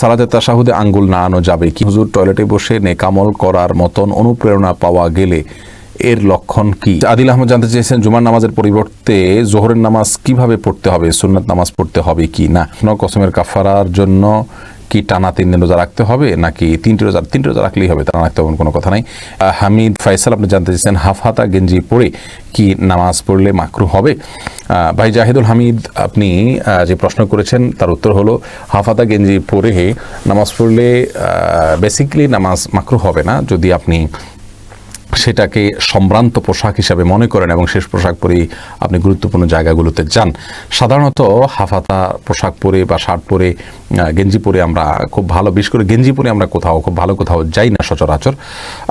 সালাতে তাসাহুদে আঙ্গুল না আনো যাবে কি? হুজুর, টয়লেটে বসে নেকামল করার মতন অনুপ্রেরণা পাওয়া গেলে এর লক্ষণ কি? আদিল আহমদ জানতে চেয়েছেন, জুমার নামাজের পরিবর্তে জোহরের নামাজ কীভাবে পড়তে হবে, সুন্নাত নামাজ পড়তে হবে কি না? কসমের কাফারার জন্য কি টানা তিন দিন রোজা রাখতে হবে নাকি তিনটে রোজা তিনটি রোজা রাখলেই হবে টানা রাখতে হবে কোনো কথা নাই। হামিদ ফাইসাল আপনি জানতে চেয়েছেন হাফ হাতা গেঞ্জি পরে কি নামাজ পড়লে মাকরু হবে? ভাই জাহিদুল হামিদ, আপনি যে প্রশ্ন করেছেন তার উত্তর হলো হাফাতা গেঞ্জি পরে নামাজ পড়লে বেসিক্যালি নামাজ মাকরু হবে না। যদি আপনি সেটাকে সম্ভ্রান্ত পোশাক হিসাবে মনে করেন এবং শেষ পোশাক পরেই আপনি গুরুত্বপূর্ণ জায়গাগুলোতে যান। সাধারণত হাফাতা পোশাক পরে বা শার্ট পরে গেঞ্জি পরে আমরা খুব ভালো, বিশেষ করে গেঞ্জি পরে আমরা কোথাও, খুব ভালো কোথাও যাই না সচরাচর।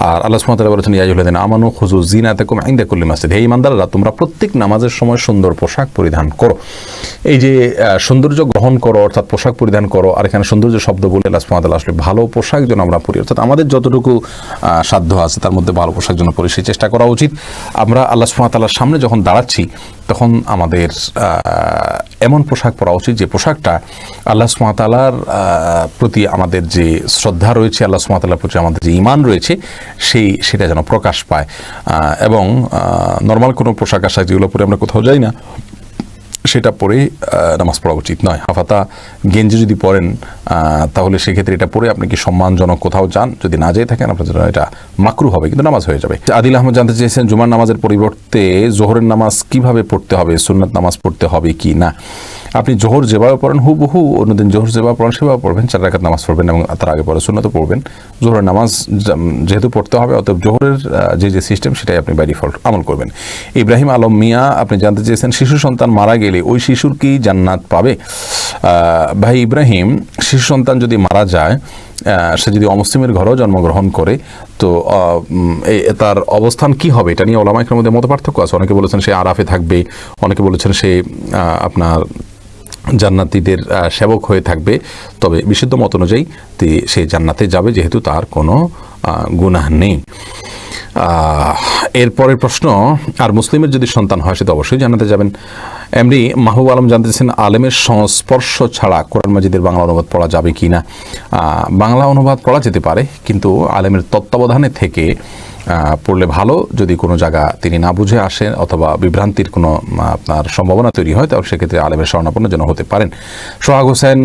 আর আল্লাহ সুমতাল বলেছেন ইয়াজুল্লাদিন আমানু খুজু জিনাতে কুম আইন্দা করলি মাসিদ হে ইমানদাররা তোমরা প্রত্যেক নামাজের সময় সুন্দর পোশাক পরিধান করো। এই যে সৌন্দর্য গ্রহণ করো, অর্থাৎ পোশাক পরিধান করো, আর এখানে সৌন্দর্য শব্দ বলে আল্লাহ সুমতাল আসলে ভালো পোশাক যেন আমরা পরি। অর্থাৎ আমাদের যতটুকু সাধ্য আছে, তার মধ্যে ভালো পোশাক যেন পরে সেই চেষ্টা করা উচিত। আমরা আল্লাহ সুমাতাল্লার সামনে যখন দাঁড়াচ্ছি, তখন আমাদের এমন পোশাক পরা উচিত যে পোশাকটা আল্লাহ সুমাতালার প্রতি আমাদের যে শ্রদ্ধা রয়েছে, আল্লাহ সুমাতালার প্রতি আমাদের যে ইমান রয়েছে, সেই, সেটা যেন প্রকাশ পায়। এবং নর্মাল কোনো পোশাক আশাক যেগুলো পরে আমরা কোথাও যাই না সেটা পরে নামাজ পড়া উচিত নয়। হাফাতা গেঞ্জি যদি পরেন তাহলে সেক্ষেত্রে এটা পরে আপনি কি সম্মানজনক কোথাও যান? যদি না যেয়ে থাকেন, আপনার জন্য এটা মাকরু হবে, কিন্তু নামাজ হয়ে যাবে। আদিল আহমদ জানতে চেয়েছেন, জুমার নামাজের পরিবর্তে জোহরের নামাজ কীভাবে পড়তে হবে, সুন্নাত নামাজ পড়তে হবে কি না? আপনি জোহর যেভাবে পড়েন, হুবহু অন্যদিন জোহর যেভাবে পড়েন, সেভাবে পড়বেন। চার রাকাত নামাজ পড়বেন এবং তার আগে পরে সুন্নাতও পড়বেন। জোহরের নামাজ যেহেতু পড়তে হবে, অতএব জোহরের যে যে সিস্টেম সেটাই আপনি বাই ডিফল্ট আমল করবেন। ইব্রাহিম আলম মিয়া, আপনি জানতে চেয়েছেন, শিশু সন্তান মারা গেলে ওই শিশুর কি জান্নাত পাবে? ভাই ইব্রাহিম, শিশু সন্তান যদি মারা যায় সে যদি অমুসলিমের ঘরেও জন্মগ্রহণ করে, তো তার অবস্থান কি হবে? এটা নিয়ে ওলামাইকের মধ্যে মত পার্থক্য আছে। অনেকে বলেছেন সে আরাফে থাকবে, অনেকে বলেছেন সে আপনার জান্নাতীদের সেবক হয়ে থাকবে। তবে বিশুদ্ধ মত অনুযায়ী সে জান্নাতে যাবে যেহেতু তার কোনো গুনাহ নেই। এরপরের প্রশ্ন, আর মুসলিমের যদি সন্তান হয় সে তো অবশ্যই জানাতে যাবেন। এমনি মাহবুব আলম জানতেছেন, আলেমের সংস্পর্শ ছাড়া কোরআন মাজিদের বাংলা অনুবাদ পড়া যাবে কি না বাংলা অনুবাদ পড়া যেতে পারে, কিন্তু আলেমের তত্ত্বাবধানে থেকে পড়লে ভালো। যদি কোনো জায়গা তিনি না বুঝে আসেন অথবা বিভ্রান্তির কোনো আপনার সম্ভাবনা তৈরি হয়, তাহলে সেক্ষেত্রে আলেমের স্বর্ণাপন্ন যেন হতে পারেন। সোহাগ হোসেন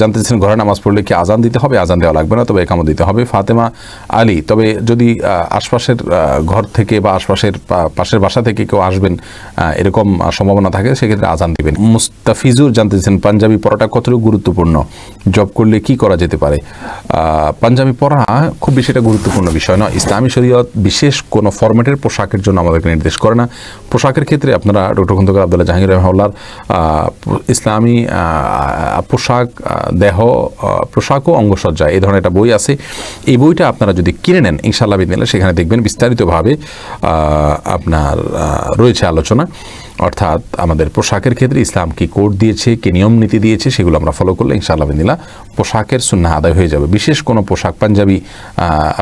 জানতে চাচ্ছেন ঘরে নামাজ পড়লে কি আজান দিতে হবে? আজান দেওয়া লাগবে না, তবে একামত দিতে হবে। ফাতেমা আলী, তবে যদি আশপাশের ঘর থেকে বা আশপাশের পাশের বাসা থেকে কেউ আসবেন এরকম সম্ভাবনা থাকে, সেক্ষেত্রে আজান দিবেন। মুস্তাফিজুর জানতে চাচ্ছেন পাঞ্জাবি পড়াটা কতটুকু গুরুত্বপূর্ণ? জব করলে কি করা যেতে পারে? পাঞ্জাবি পড়া খুব বেশি গুরুত্বপূর্ণ বিষয় নয়। ইসলামী শরীয়ত বিশেষ কোনো ফরম্যাটের পোশাকের জন্য আমাদেরকে নির্দেশ করে না। পোশাকের ক্ষেত্রে আপনারা ডক্টর খন্দকার আবদুল্লাহ জাহাঙ্গীর রহমাল্লার ইসলামী পোশাক দেহ পোশাক ও অঙ্গসজ্জা এই ধরনের একটা বই আছে। এই বইটা আপনারা যদি কিনে নেন ইনশাল্লাহ বিদিনে সেখানে দেখবেন বিস্তারিতভাবে আপনার রয়েছে আলোচনা। অর্থাৎ আমাদের পোশাকের ক্ষেত্রে ইসলাম কি কোড দিয়েছে, কি নিয়ম নীতি দিয়েছে, সেগুলো আমরা ফলো করলে ইনশাআল্লাহ বিদিলা পোশাকের সুন্না আদায় হয়ে যাবে। বিশেষ কোনো পোশাক পাঞ্জাবি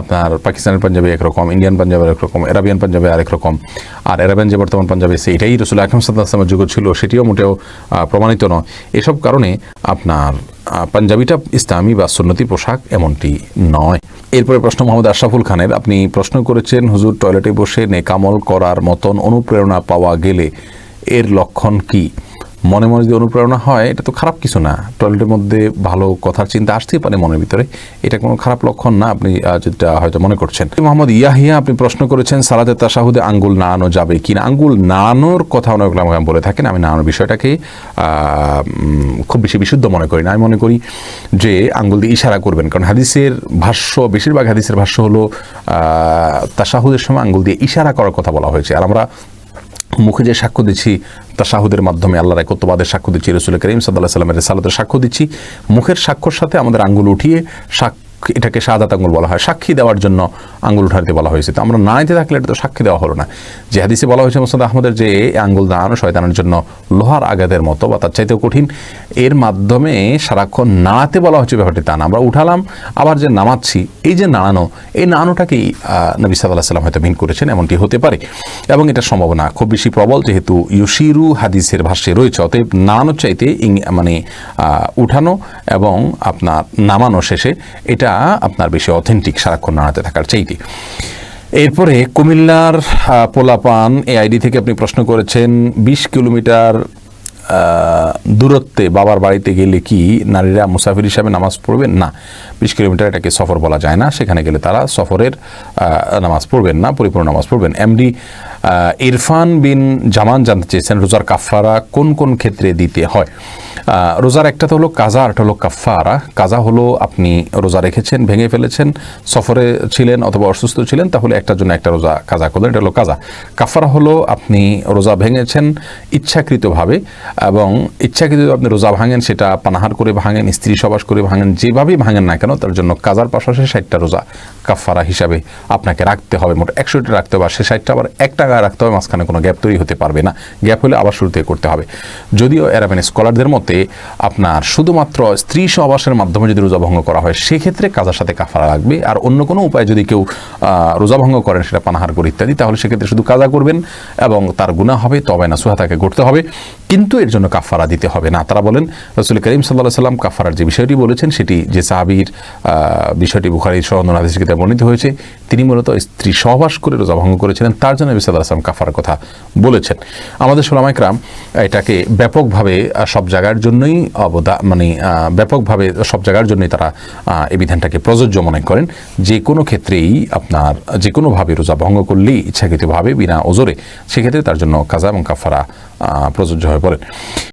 আপনার পাকিস্তানের পাঞ্জাবি একরকম ইন্ডিয়ান পাঞ্জাবের একরকম আরাবিয়ান পাঞ্জাবি আরেক রকম, আর আরাবিয়ান যে বর্তমান পাঞ্জাবি এটাই রসুল আকরম সাল্লাহামের যুগ ছিল, সেটিও মোটেও প্রমাণিত নয়। এসব কারণে আপনার পাঞ্জাবিটা ইসলামী বা সুন্নতি পোশাক এমনটি নয়। এরপরে প্রশ্ন মোহাম্মদ আশরাফুল খানের, আপনি প্রশ্ন করেছেন, হুজুর টয়লেটে বসে নেকামল করার মতন অনুপ্রেরণা পাওয়া গেলে এর লক্ষণ কি? মনে মনে যদি অনুপ্রেরণা হয়, এটা তো খারাপ কিছু না। টয়লেটের মধ্যে ভালো কথার চিন্তা আসতেই পারে মনের ভিতরে। এটা কোনো খারাপ লক্ষণ না, আপনি যেটা হয়তো মনে করছেন। মোহাম্মদ ইয়াহিয়া, আপনি প্রশ্ন করেছেন, সালাতে তাসাহুদে আঙ্গুল নাড়ানো যাবে কি না? আঙ্গুল নাড়ানোর কথা অনেক বলে থাকেন। আমি নাড়ানোর বিষয়টাকে খুব বেশি বিশুদ্ধ মনে করি না। আমি মনে করি যে আঙ্গুল দিয়ে ইশারা করবেন। কারণ হাদিসের ভাষ্য, বেশিরভাগ হাদিসের ভাষ্য হলো তাসাহুদের সময় আঙ্গুল দিয়ে ইশারা করার কথা বলা হয়েছে। আর আমরা মুখে যে সাক্ষ্য দিচ্ছি, তা শাহুদের মাধ্যমে আল্লাহ একত্ববাদের সাক্ষ্য দিচ্ছি, রসুল করিম সাল্লাহ সাল্লামের সালাদের সাক্ষ্য দিচ্ছি। মুখের সাক্ষ্যর সাথে আমাদের আঙ্গুল উঠিয়ে সাক্ষ্য এটাকে শাহাদাত আঙ্গুল বলা হয়। সাক্ষী দেওয়ার জন্য আঙ্গুল উঠাতে বলা হয়েছে। তো আমরা নাইতে থাকলে এটা তো সাক্ষী দেওয়া হলো না। যে হাদিসে বলা হয়েছে মোসাদ আহমদের যে এই আঙ্গুল দাঁড়ানো শয়তানের জন্য লোহার আঘাতের মতো বা তার চাইতেও কঠিন, এর মাধ্যমে সারাক্ষণ নাড়াতে বলা হচ্ছে ব্যাপারটি তা না। আমরা উঠালাম, আবার যে নামাচ্ছি, এই যে নাড়ানো, এই নাড়ানোটাকেই নবী সাল্লাহ সাল্লাম হয়তো মিন করেছেন, এমনটি হতে পারে। এবং এটা সম্ভাবনা খুব বেশি প্রবল, যেহেতু ইউশিরু হাদিসের ভাষ্যে রয়েছে। অতএব নাড়ানোর চাইতে মানে উঠানো এবং আপনার নামানো শেষে এটা আপনার বেশি অথেন্টিক সারাক্ষণ নাড়াতে থাকার চাইতে। এরপরে কুমিল্লার পোলাপান এআইডি আইডি থেকে আপনি প্রশ্ন করেছেন বিশ কিলোমিটার আহ, দূরত্বে বাবার বাড়িতে গেলে কি নারীরা মুসাফির হিসাবে নামাজ পড়বেন না। বিশ কিলোমিটার এটাকে সফর বলা যায় না। সেখানে গেলে তারা সফরের নামাজ পড়বেন না, পরিপূর্ণ নামাজ পড়বেন। এমডি ইরফান বিন জামান জানতে চেয়েছেন রোজার কাফারা কোন কোন ক্ষেত্রে দিতে হয়? রোজার একটা তো হলো কাজা আর হলো কাফারা কাজা হলো আপনি রোজা রেখেছেন, ভেঙে ফেলেছেন, সফরে ছিলেন অথবা অসুস্থ ছিলেন, তাহলে একটার জন্য একটা রোজা কাজা করলেন, এটা হলো কাজা। কাফারা হলো আপনি রোজা ভেঙেছেন ইচ্ছাকৃতভাবে এবং ইচ্ছাকৃত আপনি রোজা ভাঙেন, সেটা পানাহার করে ভাঙেন, স্ত্রী সবাস করে ভাঙেন, যেভাবেই ভাঙেন না কেন, তার জন্য কাজার পাশাপাশি ষাটটা রোজা কাফারা হিসাবে আপনাকে রাখতে হবে। মোট একশোটি রাখতে হবে, আর সে ষাটটা আবার এক টাকায় রাখতে হবে, মাঝখানে কোনো গ্যাপ তৈরি হতে পারবে না। গ্যাপ হলে আবার শুরু থেকে করতে হবে। যদিও এরাবেন স্কলারদের মতে আপনার শুধুমাত্র স্ত্রী সহবাসের মাধ্যমে যদি রোজা ভঙ্গ করা হয়, সেক্ষেত্রে কাজার সাথে কাফারা লাগবে। আর অন্য কোনো উপায় যদি কেউ রোজা ভঙ্গ করেন, সেটা পানাহার করে ইত্যাদি, তাহলে সেক্ষেত্রে শুধু কাজা করবেন এবং তার গুণা হবে তবে না সুহা তাকে করতে হবে। কিন্তু এর জন্য কাফারা দিতে হবে না। তারা বলেন, রসুল করিম সাল্লাহ সাল্লাম কাফারার যে বিষয়টি বলেছেন, সেটি যে সাহাবির বিষয়টি বুখারি হাদিস কিতাবে বর্ণিত হয়েছে, তিনি মূলত স্ত্রী সহবাস করে রোজা ভঙ্গ করেছিলেন। তার জন্য নবী আসলাম কাফারার কথা বলেছেন। আমাদের সোলামাইকরাম এটাকে ব্যাপকভাবে সব জায়গার জন্যই অবদা মানে ব্যাপকভাবে সব জায়গার জন্যই তারা এই বিধানটাকে প্রযোজ্য মনে করেন। যে কোনো ক্ষেত্রেই আপনার, যে কোনোভাবে রোজা ভঙ্গ করলেই ইচ্ছাকৃতভাবে বিনা ওজোরে, সেক্ষেত্রে তার জন্য কাজা এবং কাফারা প্রযোজ্য হয়ে পড়েন